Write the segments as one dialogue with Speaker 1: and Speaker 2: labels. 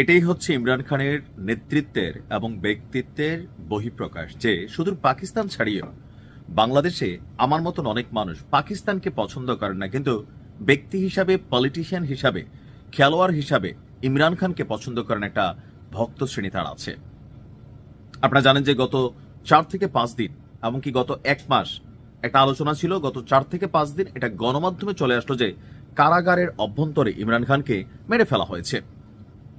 Speaker 1: এটাই হচ্ছে ইমরান খানের নেতৃত্বের এবং ব্যক্তিত্বের বহিঃপ্রকাশ যে শুধু পাকিস্তান ছাড়িয়েও বাংলাদেশে আমার মতন অনেক মানুষ পাকিস্তানকে পছন্দ করেন না, কিন্তু ব্যক্তি হিসাবে পলিটিশিয়ান হিসাবে, খেলোয়াড় হিসাবে ইমরান খানকে পছন্দ করেন একটা ভক্ত শ্রেণি তার আছে। আপনারা জানেন যে গত চার থেকে পাঁচ দিন, এমনকি গত এক মাস একটা আলোচনা ছিল, গত চার থেকে পাঁচ দিন এটা গণমাধ্যমে চলে আসলো যে কারাগারের অভ্যন্তরে ইমরান খানকে মেরে ফেলা হয়েছে।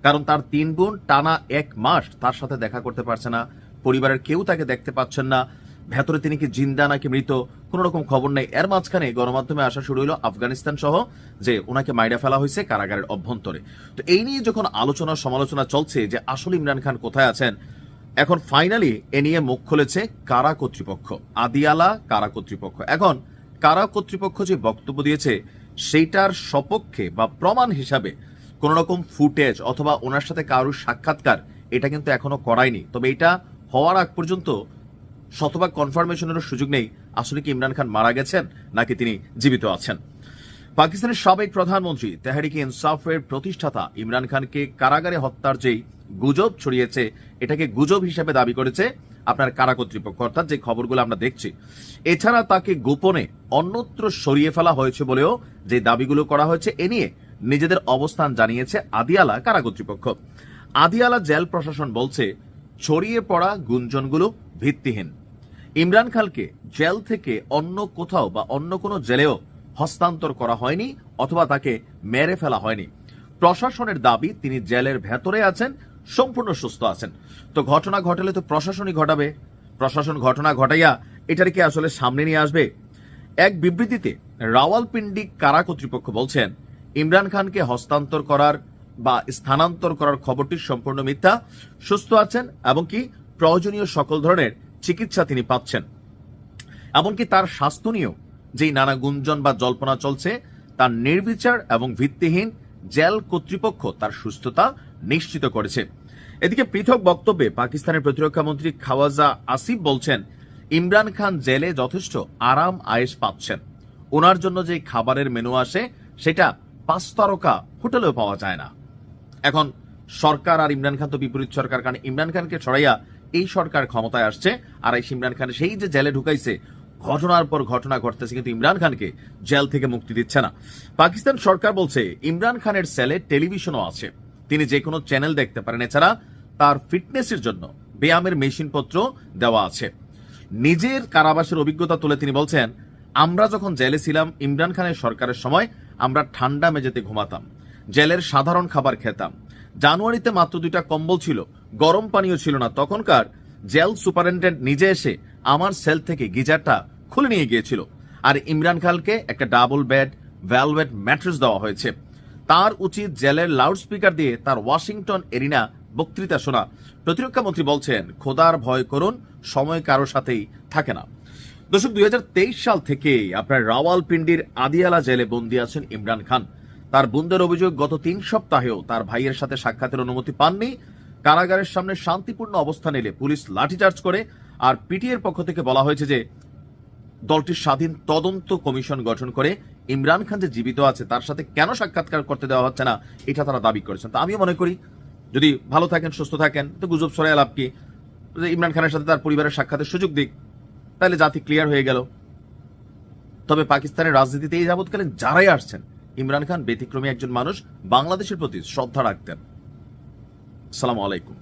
Speaker 1: কারণ তার তিন বোন টানা এক মাস তার সাথে দেখা করতে পারছে না। পরিবারের কেউ তাকে দেখতে পাচ্ছেন না। ভেতরে তিনি কি জিন্দা নাকি মৃত, কোন রকম খবর নেই। এর মাঝখানে গণমাধ্যমে আসা শুরু হলো আফগানিস্তান সহ, যে ওনাকে মাইরা ফেলা হয়েছে কারাগারের অভ্যন্তরে। তো এই নিয়ে যখন আলোচনা সমালোচনা চলছে যে আসলে ইমরান খান কোথায় আছেন, এখন ফাইনালি এ নিয়ে মুখ খুলেছে কারা কর্তৃপক্ষ? আদিয়ালা কারা কর্তৃপক্ষ? এখন কারা কর্তৃপক্ষ যে বক্তব্য দিয়েছে, সেইটার সপক্ষে বা প্রমাণ হিসাবে কোন রকম ফুটেজ অথবা ওনার সাথে কারোর সাক্ষাৎকার এটা কিন্তু এখনও করায়নি। তবে এটা হওয়ার আগ পর্যন্ত শতভাগ কনফার্মেশনেরও সুযোগ নেই। আসলে কি ইমরান খান মারা গেছেন নাকি তিনি জীবিত আছেন? পাকিস্তানের সাবেক প্রধানমন্ত্রী তেহারিকে ইনসাফের প্রতিষ্ঠাতা ইমরান খানকে কারাগারে হত্যার যেই গুজব ছড়িয়েছে, এটাকে গুজব হিসেবে দাবি করেছে আপনার কারা কর্তৃপক্ষ, অর্থাৎ যে খবরগুলো আমরা দেখছি। এছাড়া তাকে গোপনে অন্যত্র সরিয়ে ফেলা হয়েছে বলেও যে দাবিগুলো করা হয়েছে, এ নিয়ে নিজেদের অবস্থান জানিয়েছে আদিয়ালা কারা কর্তৃপক্ষ। আদিয়ালা জেল প্রশাসন বলছে, ছড়িয়ে পড়া গুঞ্জনগুলো ভিত্তিহীন। ইমরান খালকে জেল থেকে অন্য কোথাও বা অন্য কোনো জেলেও হস্তান্তর করা হয়নি অথবা তাকে মেরে ফেলা হয়নি। প্রশাসনের দাবি, তিনি জেলের ভেতরে আছেন, সম্পূর্ণ সুস্থ আছেন। তো ঘটনা ঘটলে তো প্রশাসনই ঘটাবে। প্রশাসন ঘটনা ঘটাইয়া এটার কি আসলে সামনে নিয়ে আসবে? এক বিবৃতিতে রাওয়ালপিন্ডি কারা কর্তৃপক্ষ বলছেন ইমরান খানকে হস্তান্তর করার বা স্থানান্তর করার খবরটি সম্পূর্ণ মিথ্যা, সুস্থ আছেন এবং কি প্রয়োজনীয় সকল ধরনের চিকিৎসা তিনি পাচ্ছেন। এমনকি তার স্বাস্থ্য নিয়েও যেই নানা গুঞ্জন বা জল্পনা চলছে, তার নির্বিচার এবং ভিত্তিহীন জেল কর্তৃপক্ষ তার সুস্থতা নিশ্চিত করেছে। এদিকে পৃথক বক্তব্যে পাকিস্তানের প্রতিরক্ষা মন্ত্রী খাওয়াজা আসিফ বলছেন, ইমরান খান জেলে যথেষ্ট আরাম আয়েস পাচ্ছেন। ওনার জন্য যে খাবারের মেনু আসে, সেটা পাঁচ তারকা হোটেলেও পাওয়া যায় না। এখন সরকার আর ইমরান খান তো বিপরীত সরকার, কারণ ইমরান খানকে ছড়াইয়া এই সরকার ক্ষমতায় আসছে, আর এই ইমরান খান সেই যে জেলে ঢুকাইছে, ঘটনার পর ঘটনা ঘটতেছে, কিন্তু ইমরান খানকে জেল থেকে মুক্তি দিচ্ছে না। পাকিস্তান সরকার বলছে, ইমরান খানের সেলে টেলিভিশনও আছে। তিনি যে কোনো চ্যানেল দেখতে পারেন। এছাড়া তার ফিটনেসের জন্য ব্যায়ামের মেশিনপত্র দেওয়া আছে। নিজের কারাবাসের অভিজ্ঞতা তুলে তিনি বলছেন, আমরা যখন জেলে ছিলাম, ইমরান খানের সরকারের সময় আমরা ঠান্ডা মেঝেতে ঘুমাতাম। জেলের সাধারণ খাবার খেতাম। জানুয়ারিতে মাত্র দুইটা কম্বল ছিল, গরম পানীয় ছিল না। তখনকার জেল সুপারিনটেন্ডেন্ট নিজে এসে আমার সেল থেকে গিজারটা খুলে নিয়ে গিয়েছিল। আর ইমরান খালকে একটা ডাবল বেড, ভ্যালভেট ম্যাট্রেস দেওয়া হয়েছে। তার উচিত জেলের লাউডস্পিকার দিয়ে তার ওয়াশিংটন এরিনা বক্তৃতা শোনা। প্রতিরক্ষা মন্ত্রী বলছেন, খোদার ভয় করুন, সময় কারও সাথেই থাকে না। দর্শক, দুই সাল থেকেই আপনার রাওয়ালপিন্ডির আদিয়ালা জেলে বন্দী আছেন ইমরান খান। তার বোনদের অভিযোগ, গত তিন সপ্তাহেও তার ভাইয়ের সাথে সাক্ষাতের অনুমতি পাননি। কারাগারের সামনে শান্তিপূর্ণ অবস্থান এলে পুলিশ লাঠিচার্জ করে, আর পিটিএর পক্ষ থেকে বলা হয়েছে যে, দলটির স্বাধীন তদন্ত কমিশন গঠন করে ইমরান খান যে জীবিত আছে, তার সাথে কেন সাক্ষাৎকার করতে দেওয়া হচ্ছে না, এটা তারা দাবি করেছেন। তা আমিও মনে করি, যদি ভালো থাকেন, সুস্থ থাকেন, তো গুজব সরাই লাভ কি? ইমরান খানের সাথে তার পরিবারের সাক্ষাতের সুযোগ দিক তাহলে জাতি ক্লিয়ার হয়ে গেল। তবে পাকিস্তানের রাজনীতিতে এই যাবৎকালীন যারাই আসছেন, ইমরান খান ব্যতিক্রমী একজন মানুষ বাংলাদেশের প্রতি শ্রদ্ধা রাখতেন। সালাম আলাইকুম।